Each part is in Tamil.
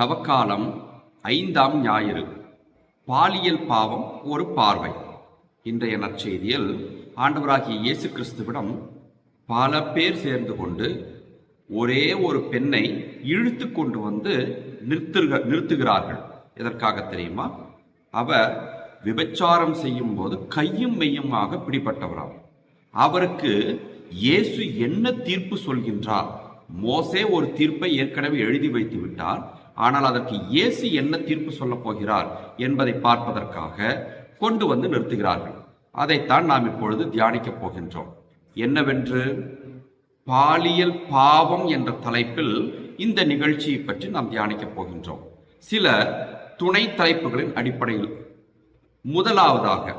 தவக்காலம் ஐந்தாம் ஞாயிறு. பாலியல் பாவம் ஒரு பார்வை. இன்றைய நற்செய்தியில் ஆண்டவராகிய இயேசு கிறிஸ்துவிடம் பல பேர் சேர்ந்து கொண்டு ஒரே ஒரு பெண்ணை இழுத்து கொண்டு வந்து நிறுத்துக நிறுத்துகிறார்கள். எதற்காக தெரியுமா? அவர் விபச்சாரம் செய்யும் போது கையும் மெய்யுமாக பிடிபட்டவராம். அவருக்கு இயேசு என்ன தீர்ப்பு சொல்கின்றார்? மோசே ஒரு தீர்ப்பை ஏற்கனவே எழுதி வைத்து விட்டார் ஆனால் அதற்கு இயேசு என்ன தீர்ப்பு சொல்லப் போகிறார் என்பதை பார்ப்பதற்காக கொண்டு வந்து நிறுத்துகிறார்கள். அதைத்தான் நாம் இப்பொழுது தியானிக்கப் போகின்றோம். என்னவென்று? பாலியல் பாவம் என்ற தலைப்பில் இந்த நிகழ்ச்சியை பற்றி நாம் தியானிக்கப் போகின்றோம். சில துணை தலைப்புகளின் அடிப்படையில். முதலாவதாக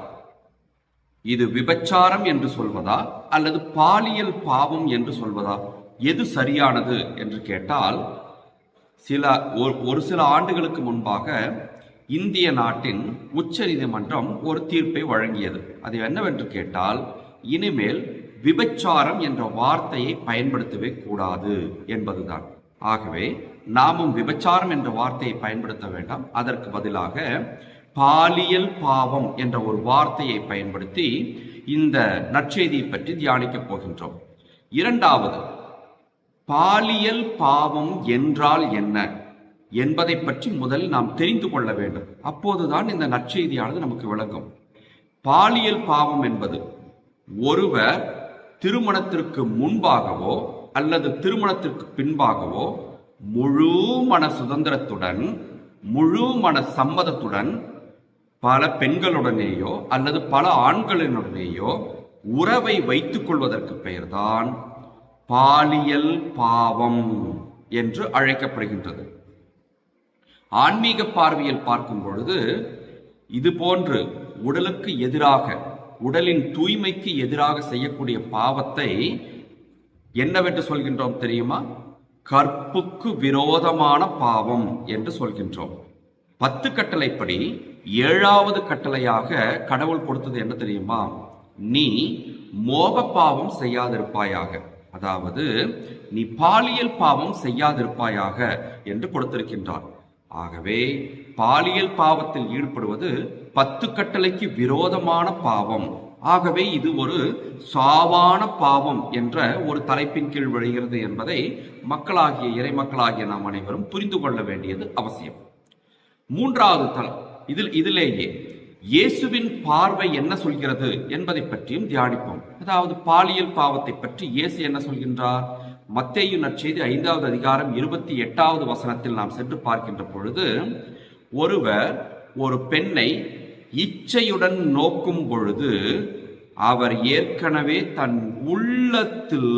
இது விபச்சாரம் என்று சொல்வதா அல்லது பாலியல் பாவம் என்று சொல்வதா? எது சரியானது என்று கேட்டால் சில ஒரு- ஒரு சில ஆண்டுகளுக்கு முன்பாக இந்திய நாட்டின் உச்ச நீதிமன்றம் ஒரு தீர்ப்பை வழங்கியது. அது என்னவென்று கேட்டால் இனிமேல் விபச்சாரம் என்ற வார்த்தையை பயன்படுத்தவே கூடாது என்பதுதான். ஆகவே நாமும் விபச்சாரம் என்ற வார்த்தையை பயன்படுத்த வேண்டாம். அதற்கு பதிலாக பாலியல் பாவம் என்ற ஒரு வார்த்தையை பயன்படுத்தி இந்த நற்செய்தியை பற்றி தியானிக்கப் போகின்றோம். இரண்டாவது பாலியல் பாவம் என்றால் என்ன? என்பதை பற்றி முதல் நாம் தெரிந்து கொள்ள வேண்டும். அப்போதுதான் இந்த நற்செய்தியானது நமக்கு விளங்கும். பாலியல் பாவம் என்பது ஒருவர் திருமணத்திற்கு முன்பாகவோ அல்லது திருமணத்திற்கு பின்பாகவோ முழு மன சுதந்திரத்துடன் முழு மன சம்மதத்துடன் பல பெண்களுடனேயோ அல்லது பல ஆண்களினுடனேயோ உறவை வைத்துக் கொள்வதற்கு பெயர்தான் பாலியல் பாவம் என்று அழைக்கப்படுகின்றது. ஆன்மீக பார்வையில் பார்க்கும் பொழுது இது போன்று உடலுக்கு எதிராக உடலின் தூய்மைக்கு எதிராக செய்யக்கூடிய பாவத்தை என்னவென்று சொல்கின்றோம் தெரியுமா? கற்புக்கு விரோதமான பாவம் என்று சொல்கின்றோம். பத்து கட்டளைப்படி ஏழாவது கட்டளையாக கடவுள் கொடுத்தது என்ன தெரியுமா? நீ மோக பாவம் செய்யாதிருப்பாயாக. அதாவது நீ பாலியல் பாவம் செய்யாதிருப்பாயாக என்று கொடுத்திருக்கின்றார் ஆகவே பாலியல் பாவத்தில் ஈடுபடுவது பத்து கட்டளைக்கு விரோதமான பாவம். ஆகவே இது ஒரு சாவான பாவம் என்ற ஒரு தலைப்பின் கீழ் விழுகிறது என்பதை மக்களாகிய இறை மக்களாகிய நாம் அனைவரும் புரிந்து கொள்ள வேண்டியது அவசியம். மூன்றாவது தளம். இதில் இதிலேயே இயேசுவின் பார்வை என்ன சொல்கிறது என்பதை பற்றியும் தியானிப்போம். அதாவது பாலியல் பாவத்தை பற்றி இயேசு என்ன சொல்கின்றார்? மத்தேயு நற்செய்தி ஐந்தாவது அதிகாரம் இருபத்தி எட்டாவது வசனத்தில் நாம் சென்று பார்க்கின்ற பொழுது ஒருவர் ஒரு பெண்ணை இச்சையுடன் நோக்கும் பொழுது அவர் ஏற்கனவே தன் உள்ளத்தில்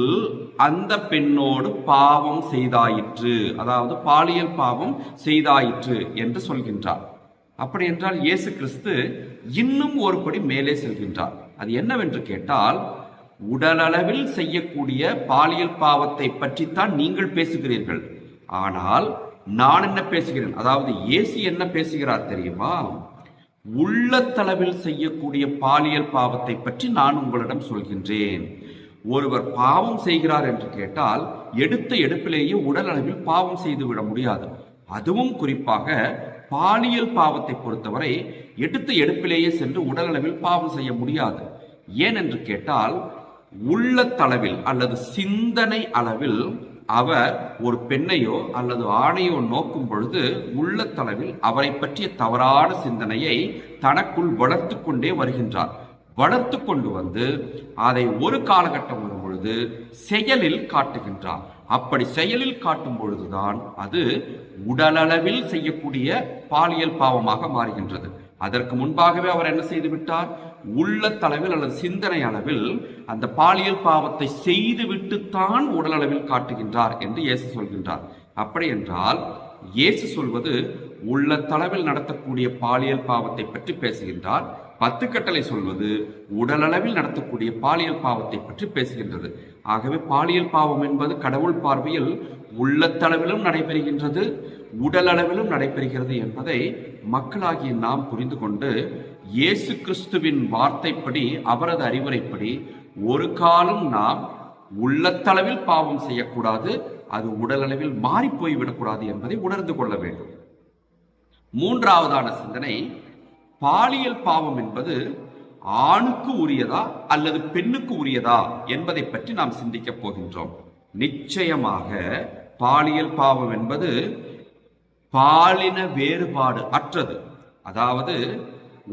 அந்த பெண்ணோடு பாவம் செய்தாயிற்று. அதாவது பாலியல் பாவம் செய்தாயிற்று என்று சொல்கின்றார். அப்படி என்றால் இயேசு கிறிஸ்து இன்னும் ஒருபடி மேலே செல்கின்றார். அது என்னவென்று கேட்டால் உடலளவில் செய்யக்கூடிய பாலியல் பாவத்தை பற்றித்தான் நீங்கள் பேசுகிறீர்கள். ஆனால் நான் என்ன பேசுகிறேன்? அதாவது இயேசு என்ன பேசுகிறார் தெரியுமா? உள்ளத்தளவில் செய்யக்கூடிய பாலியல் பாவத்தை பற்றி நான் உங்களிடம் சொல்கின்றேன். ஒருவர் பாவம் செய்கிறார் என்று கேட்டால் எடுத்த எடுப்பிலேயே உடல் அளவில் பாவம் செய்து விட முடியாது. அதுவும் குறிப்பாக பாலியல் பாவத்தை பொறுத்தவரை எடுத்த எடுப்பிலேயே சென்று உடலளவில் பாவம் செய்ய முடியாது. ஏன் என்று கேட்டால் உள்ளத்தளவில் அல்லது சிந்தனை அளவில் அவர் ஒரு பெண்ணையோ அல்லது ஆணையோ நோக்கும் பொழுது உள்ளத்தளவில் அவரை பற்றிய தவறான சிந்தனையை தனக்குள் வளர்த்து கொண்டே வருகின்றார். வளர்த்து கொண்டு வந்து அதை ஒரு காலகட்டம் வரும் பொழுது செயலில் காட்டுகின்றார். அப்படி செயலில் காட்டும் பொழுதுதான் அது உடலளவில் செய்யக்கூடிய பாலியல் பாவமாக மாறுகின்றது. அதற்கு முன்பாகவே அவர் என்ன செய்து விட்டார்? உள்ளத்தளவில் அல்லது சிந்தனை அளவில் அந்த பாலியல் பாவத்தை செய்துவிட்டுத்தான் உடலளவில் காட்டுகின்றார் என்று இயேசு சொல்கின்றார். அப்படி என்றால் இயேசு சொல்வது உள்ள தளவில் நடத்தக்கூடிய பாலியல் பாவத்தை பற்றி பேசுகின்றார். பத்து கட்டளை சொல்வது உடலளவில் நடத்தக்கூடிய பாலியல் பாவத்தை பற்றி பேசுகின்றது. ஆகவே பாலியல் பாவம் என்பது கடவுள் பார்வையில் உள்ளத்தளவிலும் நடைபெறுகின்றது உடலளவிலும் நடைபெறுகிறது என்பதை மக்களாகிய நாம் புரிந்து கொண்டு இயேசு கிறிஸ்துவின் வார்த்தைப்படி அவரது அறிவுரைப்படி ஒரு காலம் நாம் உள்ளத்தளவில் பாவம் செய்யக்கூடாது அது உடலளவில் மாறிப்போய் விடக்கூடாது என்பதை உணர்ந்து கொள்ள வேண்டும். மூன்றாவதான சிந்தனை பாலியல் பாவம் என்பது ஆணுக்கு உரியதா அல்லது பெண்ணுக்கு உரியதா என்பதை பற்றி நாம் சிந்திக்கப் போகின்றோம். நிச்சயமாக பாலியல் பாவம் என்பது பாலின வேறுபாடு அற்றது. அதாவது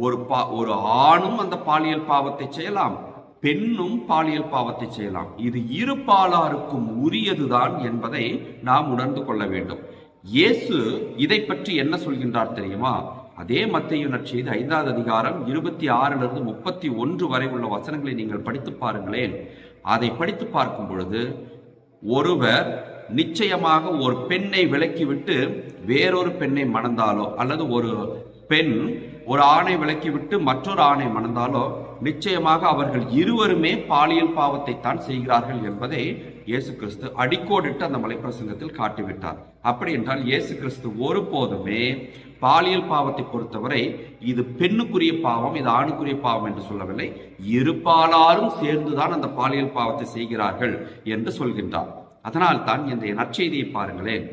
ஒரு பா ஒரு ஆணும் அந்த பாலியல் பாவத்தை செய்யலாம் பெண்ணும் பாலியல் பாவத்தை செய்யலாம். இது இரு பாலாருக்கும் உரியதுதான் என்பதை நாம் உணர்ந்து கொள்ள வேண்டும். இயேசு இதை பற்றி என்ன சொல்கின்றார் தெரியுமா? அதே மத்திய செய்து ஐந்தாவது அதிகாரம் இருபத்தி ஆறிலிருந்து முப்பத்தி ஒன்று வரை உள்ள வசனங்களை நீங்கள் படித்து பாருங்களேன். அதை படித்து பார்க்கும் பொழுது ஒருவர் நிச்சயமாக ஒரு பெண்ணை விலக்கிவிட்டு வேறொரு பெண்ணை மணந்தாலோ அல்லது ஒரு பெண் ஒரு ஆணை விலக்கிவிட்டு மற்றொரு ஆணை மணந்தாலோ நிச்சயமாக அவர்கள் இருவருமே பாலியல் பாவத்தை தான் செய்கிறார்கள் என்பதை இயேசு கிறிஸ்து அடிக்கோடிட்டு அந்த மலைப்பிரசங்கத்தில் காட்டிவிட்டார். அப்படி என்றால் இயேசு கிறிஸ்து ஒருபோதுமே பாலியல் பாவத்தை பொறுத்தவரை இது பெண்ணுக்குரிய பாவம் இது ஆணுக்குரிய பாவம் என்று சொல்லவில்லை. இருபாலாரும் சேர்ந்துதான் அந்த பாலியல் பாவத்தை செய்கிறார்கள் என்று சொல்கின்றார். அதனால் தான் இன்றைய நற்செய்தியை பாருங்களேன்.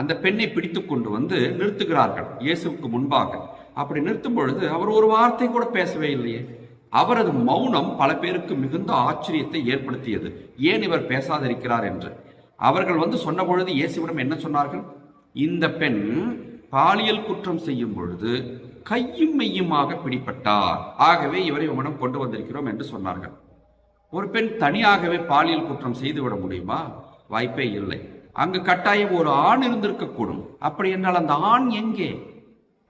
அந்த பெண்ணை பிடித்து கொண்டு வந்து நிறுத்துகிறார்கள் இயேசுவுக்கு முன்பாக. அப்படி நிறுத்தும் பொழுது அவர் ஒரு வார்த்தை கூட பேசவே இல்லையே. அவரது மௌனம் பல பேருக்கு மிகுந்த ஆச்சரியத்தை ஏற்படுத்தியது. ஏன் இவர் பேசாதிருக்கிறார் என்று? அவர்கள் வந்து சொன்ன பொழுது இயேசுவிடம் என்ன சொன்னார்கள்? இந்த பெண் பாலியல் குற்றம் செய்யும் பொழுது கையும் மெய்யுமாக பிடிப்பட்டார் ஆகவே இவரை உங்களிடம் கொண்டு வந்திருக்கிறோம் என்று சொன்னார்கள். ஒரு பெண் தனியாகவே பாலியல் குற்றம் செய்துவிட முடியுமா? வாய்ப்பே இல்லை. அங்கு கட்டாயம் ஒரு ஆண் இருந்திருக்கக்கூடும். அப்படி என்றால் அந்த ஆண் எங்கே?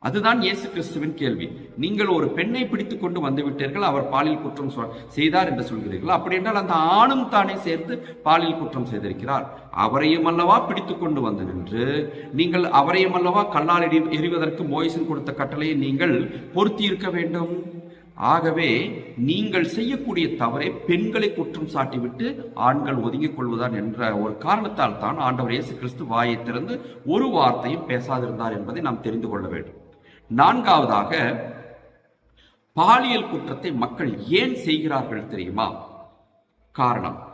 அதுதான் இயேசு கிறிஸ்துவின் கேள்வி. நீங்கள் ஒரு பெண்ணை பிடித்து கொண்டு வந்து விட்டீர்கள் அவர் பாலியல் குற்றம் சொ- செய்தார் என்று சொல்கிறீர்கள். அப்படி என்றால் அந்த ஆணும் தானே சேர்த்து பாலியல் குற்றம் செய்திருக்கிறார். அவரையும் அல்லவா பிடித்து கொண்டு வந்து நின்று நீங்கள் அவரையும் அல்லவா கல்லால் எறி எறிவதற்கு மோயிசன் கொடுத்த கட்டளையை நீங்கள் பொருத்தி இருக்க வேண்டும். ஆகவே நீங்கள் செய்யக்கூடிய தவறை பெண்களை குற்றம் சாட்டிவிட்டு ஆண்கள் ஒதுங்கிக் கொள்வதான் என்ற ஒரு காரணத்தால் தான் ஆண்டவர் இயேசு கிறிஸ்து வாயை திறந்து ஒரு வார்த்தையும் பேசாதிருந்தார் என்பதை நாம் தெரிந்து கொள்ள வேண்டும். நான்காவதாக பாலியல் குற்றத்தை மக்கள் ஏன் செய்கிறார்கள் தெரியுமா? காரணம்.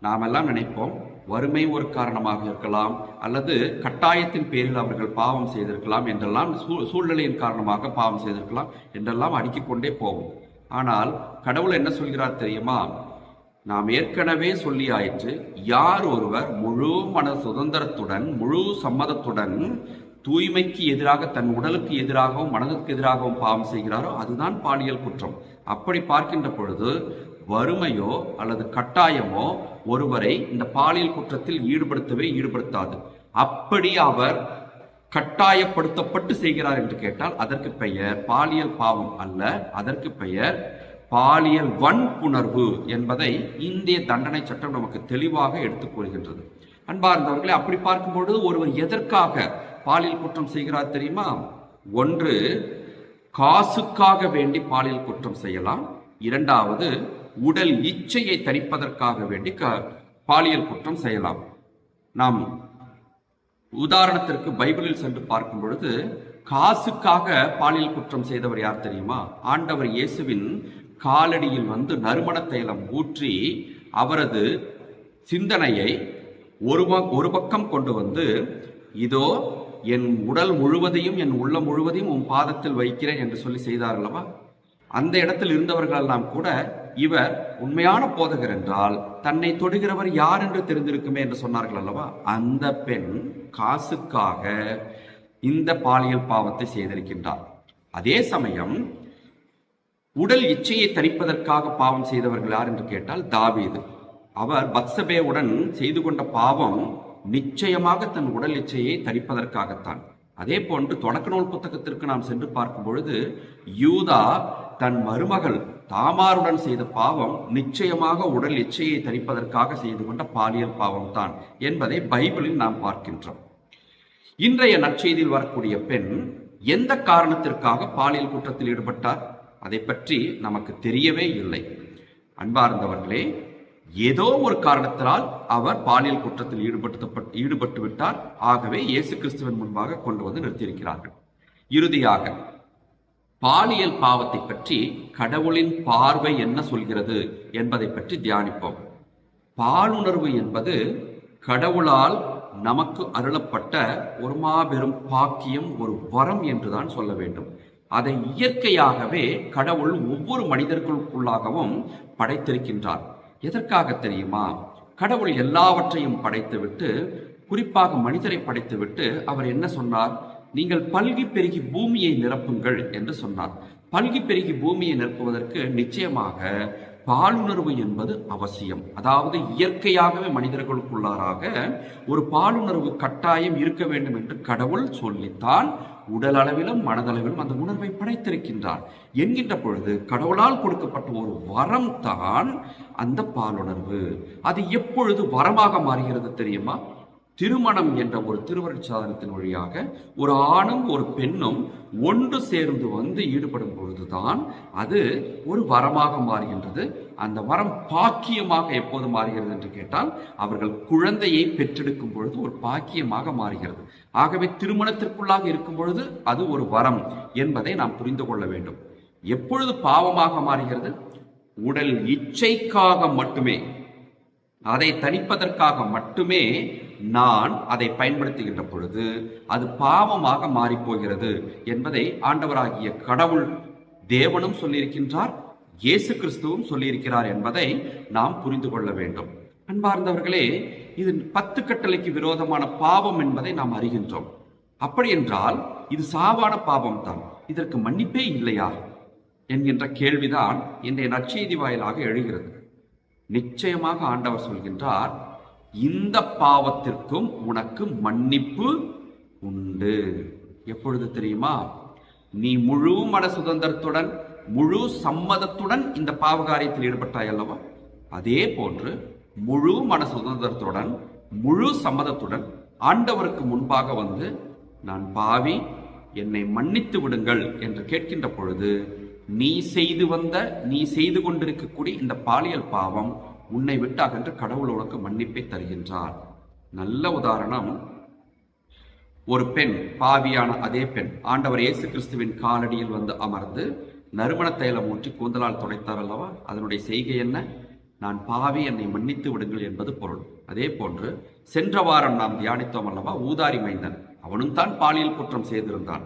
நாமெல்லாம் நினைப்போம் வறுமை ஒரு காரணமாக இருக்கலாம் அல்லது கட்டாயத்தின் பேரில் அவர்கள் பாவம் செய்திருக்கலாம் என்றெல்லாம் சூ- சூழ்நிலையின் காரணமாக பாவம் செய்திருக்கலாம் என்றெல்லாம் அடுக்கிக்கொண்டே போவோம். ஆனால் கடவுள் என்ன சொல்கிறார் தெரியுமா? நாம் ஏற்கனவே சொல்லி ஆயிற்று யார் ஒருவர் முழு மன சுதந்திரத்துடன் முழு சம்மதத்துடன் தூய்மைக்கு எதிராக தன் உடலுக்கு எதிராகவும் மனதிற்கு எதிராகவும் பாவம் செய்கிறாரோ அதுதான் பாலியல் குற்றம். அப்படி பார்க்கின்ற பொழுது வறுமையோ அல்லது கட்டாயமோ ஒருவரை இந்த பாலியல் குற்றத்தில் ஈடுபடுத்தவே ஈடுபடுத்தாது. அப்படி அவர் கட்டாயப்படுத்தப்பட்டு செய்கிறார் என்று கேட்டால் அதற்கு பெயர் பாலியல் பாவம் அல்ல. அதற்கு பெயர் பாலியல் வன்புணர்வு என்பதை இந்திய தண்டனை சட்டம் நமக்கு தெளிவாக எடுத்துக் கூறுகின்றது. அன்பார்ந்தவர்களே அப்படி பார்க்கும்பொழுது ஒருவர் எதற்காக பாலியல் குற்றம் செய்கிறார் தெரியுமா? ஒன்று காசுக்காக வேண்டி பாலியல் குற்றம் செய்யலாம். இரண்டாவது உடல் இச்சையை தணிப்பதற்காக வேண்டி க- பாலியல் குற்றம் செய்யலாம். நாம் உதாரணத்திற்கு பைபிளில் சென்று பார்க்கும் பொழுது காசுக்காக பாலியல் குற்றம் செய்தவர் யார் தெரியுமா? ஆண்டவர் இயேசுவின் காலடியில் வந்து நறுமண தைலம் ஊற்றி அவரது சிந்தனையை ஒரு ஒரு பக்கம் கொண்டு வந்து இதோ என் உடல் முழுவதையும் என் உள்ளம் முழுவதையும் உன் பாதத்தில் வைக்கிறேன் என்று சொல்லி செய்தார்களவா அந்த இடத்தில் இருந்தவர்கள் எல்லாம் கூட இவர் உண்மையான போதகர் என்றால் தன்னை தொடுகிறவர் யார் என்று தெரிந்திருக்குமே என்று சொன்னார்கள் அல்லவா? அந்த பெண் காசுக்காக இந்த பாலியல் பாவத்தை செய்திருக்கின்றார் அதே சமயம் உடல் இச்சையை தணிப்பதற்காக பாவம் செய்தவர்கள் யார் என்று கேட்டால் தாவீது. அவர் பத்சபேவுடன் செய்து கொண்ட பாவம் நிச்சயமாக தன் உடல் இச்சையை தணிப்பதற்காகத்தான் அதே போன்று தொடக்க நூல் புத்தகத்திற்கு நாம் சென்று பார்க்கும் பொழுது யூதா தன் மருமகள் தாமாருடன் செய்த பாவம் நிச்சயமாக உடல் இச்சையை தணிப்பதற்காக செய்து கொண்ட பாலியல் பாவம் தான் என்பதை பைபிளில் நாம் பார்க்கின்றோம். இன்றைய நற்செய்தியில் வரக்கூடிய பெண் எந்த காரணத்திற்காக பாலியல் குற்றத்தில் ஈடுபட்டார்? அதை பற்றி நமக்கு தெரியவே இல்லை. அன்பார்ந்தவர்களே ஏதோ ஒரு காரணத்தினால் அவர் பாலியல் குற்றத்தில் ஈடுபட்டு ஈடுபட்டு விட்டார் ஆகவே இயேசு கிறிஸ்துவின் முன்பாக கொண்டு வந்து நிறுத்தியிருக்கிறார்கள். இறுதியாக பாலியல் பாவத்தை பற்றி கடவுளின் பார்வை என்ன சொல்கிறது என்பதை பற்றி தியானிப்போம். பாலுணர்வு என்பது கடவுளால் நமக்கு அருளப்பட்ட ஒரு மாபெரும் பாக்கியம் ஒரு வரம் என்றுதான் சொல்ல வேண்டும். அதை இயற்கையாகவே கடவுள் ஒவ்வொரு மனிதர்களுக்குள்ளாகவும் படைத்திருக்கின்றார். எதற்காக தெரியுமா? கடவுள் எல்லாவற்றையும் படைத்துவிட்டு குறிப்பாக மனிதரை படைத்துவிட்டு அவர் என்ன சொன்னார்? நீங்கள் பல்கி பெருகி பூமியை நிரப்புங்கள் என்று சொன்னார். பல்கி பெருகி பூமியை நிரப்புவதற்கு நிச்சயமாக பாலுணர்வு என்பது அவசியம். அதாவது இயற்கையாகவே மனிதர்களுக்குள்ளாராக ஒரு பாலுணர்வு கட்டாயம் இருக்க வேண்டும் என்று கடவுள் சொல்லித்தான் உடல் அளவிலும் மனதளவிலும் அந்த உணர்வை படைத்திருக்கின்றார். என்கின்ற பொழுது கடவுளால் கொடுக்கப்பட்ட ஒரு வரம் தான் அந்த பாலுணர்வு. அது எப்பொழுது வரமாக மாறுகிறது தெரியுமா? திருமணம் என்ற ஒரு திருவருட் சாதனத்தின் வழியாக ஒரு ஆணும் ஒரு பெண்ணும் ஒன்று சேர்ந்து வந்து ஈடுபடும் பொழுதுதான் அது ஒரு வரமாக மாறுகின்றது. அந்த வரம் பாக்கியமாக எப்போது மாறுகிறது என்று கேட்டால் அவர்கள் குழந்தையை பெற்றெடுக்கும் பொழுது ஒரு பாக்கியமாக மாறுகிறது. ஆகவே திருமணத்திற்குள்ளாக இருக்கும் பொழுது அது ஒரு வரம் என்பதை நாம் புரிந்து கொள்ள வேண்டும். எப்பொழுது பாவமாக மாறுகிறது? உடல் இச்சைக்காக மட்டுமே. அதை தணிப்பதற்காக மட்டுமே நான் அதை பயன்படுத்துகின்ற பொழுது அது பாவமாக மாறிப்போகிறது என்பதை ஆண்டவராகிய கடவுள் தேவனும் சொல்லியிருக்கின்றார் இயேசு கிறிஸ்துவும் சொல்லியிருக்கிறார் என்பதை நாம் புரிந்து கொள்ள வேண்டும். அன்பார்ந்தவர்களே இது பத்து கட்டளைக்கு விரோதமான பாவம் என்பதை நாம் அறிகின்றோம். அப்படி என்றால் இது சாவான பாவம் தான் இதற்கு மன்னிப்பே இல்லையா என்கின்ற கேள்விதான் இன்றைய நற்செய்தி வாயிலாக எழுகிறது. நிச்சயமாக ஆண்டவர் சொல்கின்றார் இந்த பாவத்திற்கும் உனக்கு மன்னிப்பு உண்டு. எப்பொழுது தெரியுமா? நீ முழு மன சுதந்திரத்துடன் முழு சம்மதத்துடன் இந்த பாவகாரியத்தில் ஈடுபட்டாய் அல்லவா? அதே போன்று முழு மன சுதந்திரத்துடன் முழு சம்மதத்துடன் ஆண்டவருக்கு முன்பாக வந்து நான் பாவி என்னை மன்னித்து விடுங்கள் என்று கேட்கின்ற பொழுது நீ செய்து வந்த நீ செய்து கொண்டிருக்கக்கூடிய இந்த பாலியல் பாவம் உன்னை விட்டு அகன்று கடவுள் உனக்கு மன்னிப்பை தருகின்றார். நல்ல உதாரணம் ஒரு பெண் பாவியான அதே பெண் ஆண்டவர் இயேசு கிறிஸ்துவின் காலடியில் வந்து அமர்ந்து நறுமண தைலம் ஊற்றி கூந்தலால் துடைத்தார் அல்லவா? அதனுடைய செய்கை என்ன? நான் பாவி என்னை மன்னித்து விடுங்கள் என்பது பொருள். அதே போன்று சென்ற வாரம் நாம் தியானித்தோம் அல்லவா? ஊதாரி மைந்தன் அவனும் தான் பாலியல் குற்றம் செய்திருந்தான்.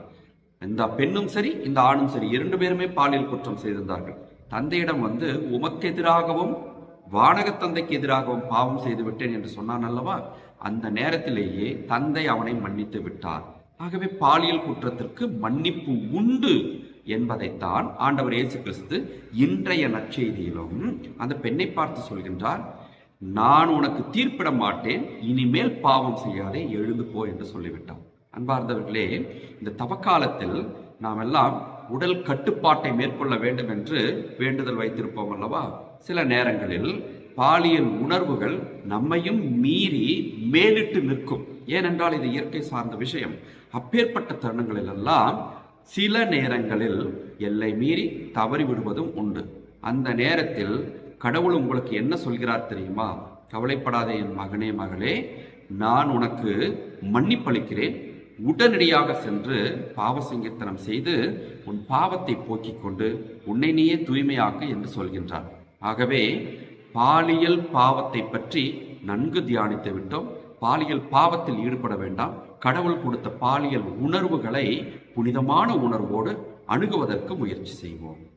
இந்த பெண்ணும் சரி இந்த ஆணும் சரி இரண்டு பேருமே பாலியல் குற்றம் செய்திருந்தார்கள். தந்தையிடம் வந்து உமக்கு எதிராகவும் வானகத்தந்தைக்கு எதிராகவும் பாவம் செய்து விட்டேன் என்று சொன்னான் அல்லவா? அந்த நேரத்திலேயே தந்தை அவனை மன்னித்து விட்டார். ஆகவே பாலியல் குற்றத்திற்கு மன்னிப்பு உண்டு என்பதைத்தான் ஆண்டவர் இயேசு கிறிஸ்து இன்றைய நற்செய்தியிலும் அந்த பெண்ணை பார்த்து சொல்கின்றார். நான் உனக்கு தீர்ப்பிட மாட்டேன் இனிமேல் பாவம் செய்யாதே எழுந்து போ என்று சொல்லிவிட்டான். அன்பார்ந்தவர்களே இந்த தவக்காலத்தில் நாம் எல்லாம் உடல் கட்டுப்பாட்டை மேற்கொள்ள வேண்டும் என்று வேண்டுதல் வைத்திருப்போம் அல்லவா? சில நேரங்களில் பாலியல் உணர்வுகள் நம்மையும் மீறி மேலிட்டு நிற்கும். ஏனென்றால் இது இயற்கை சார்ந்த விஷயம். அப்பேற்பட்ட தருணங்களில் எல்லாம் சில நேரங்களில் எல்லை மீறி தவறி விடுவதும் உண்டு. அந்த நேரத்தில் கடவுள் உங்களுக்கு என்ன சொல்கிறார் தெரியுமா? கவலைப்படாதே என் மகனே மகளே. நான் உனக்கு மன்னிப்பளிக்கிறேன். உடனடியாக சென்று பாவசிங்கத்தனம் செய்து உன் பாவத்தை போக்கிக் கொண்டு உன்னை நீயே தூய்மையாக்கு என்று சொல்கின்றார். ஆகவே பாலியல் பாவத்தை பற்றி நன்கு தியானித்து விட்டோம். பாலியல் பாவத்தில் ஈடுபட வேண்டாம். கடவுள் கொடுத்த பாலியல் உணர்வுகளை புனிதமான உணர்வோடு அணுகுவதற்கு முயற்சி செய்வோம்.